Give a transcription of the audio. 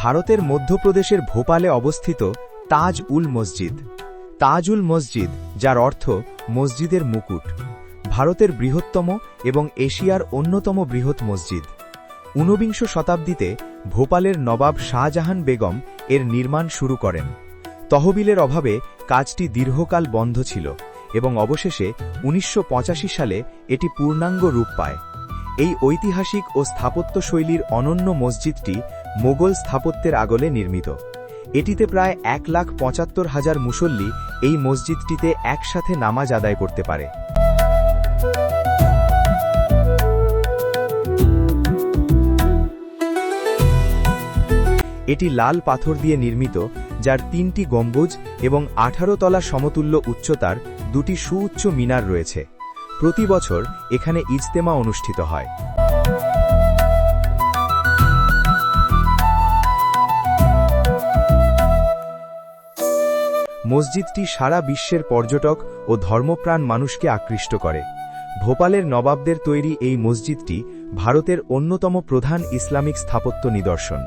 ভারতের মধ্যপ্রদেশের ভোপালে অবস্থিত তাজ উল মসজিদ। তাজ উল মসজিদ, যার অর্থ মসজিদের মুকুট, ভারতের বৃহত্তম এবং এশিয়ার অন্যতম বৃহৎ মসজিদ। ঊনবিংশ শতাব্দীতে ভোপালের নবাব শাহজাহান বেগম এর নির্মাণ শুরু করেন। তহবিলের অভাবে কাজটি দীর্ঘকাল বন্ধ ছিল এবং অবশেষে উনিশশো পঁচাশি সালে এটি পূর্ণাঙ্গ রূপ পায়। এই ঐতিহাসিক ও স্থাপত্যশৈলীর অনন্য মসজিদটি মোগল স্থাপত্যের আগলে নির্মিত। এটিতে প্রায় এক লাখ পঁচাত্তর হাজার মুসল্লি এই মসজিদটিতে একসাথে নামাজ আদায় করতে পারে। এটি লাল পাথর দিয়ে নির্মিত, যার তিনটি গম্বুজ এবং আঠারো তলা সমতুল্য উচ্চতার দুটি সুউচ্চ মিনার রয়েছে। প্রতি বছর এখানে ইজতেমা অনুষ্ঠিত হয়। মসজিদটি সারা বিশ্বের পর্যটক ও ধর্মপ্রাণ মানুষকে আকৃষ্ট করে। ভোপালের নবাবদের তৈরি এই মসজিদটি ভারতের অন্যতম প্রধান ইসলামিক স্থাপত্য নিদর্শন।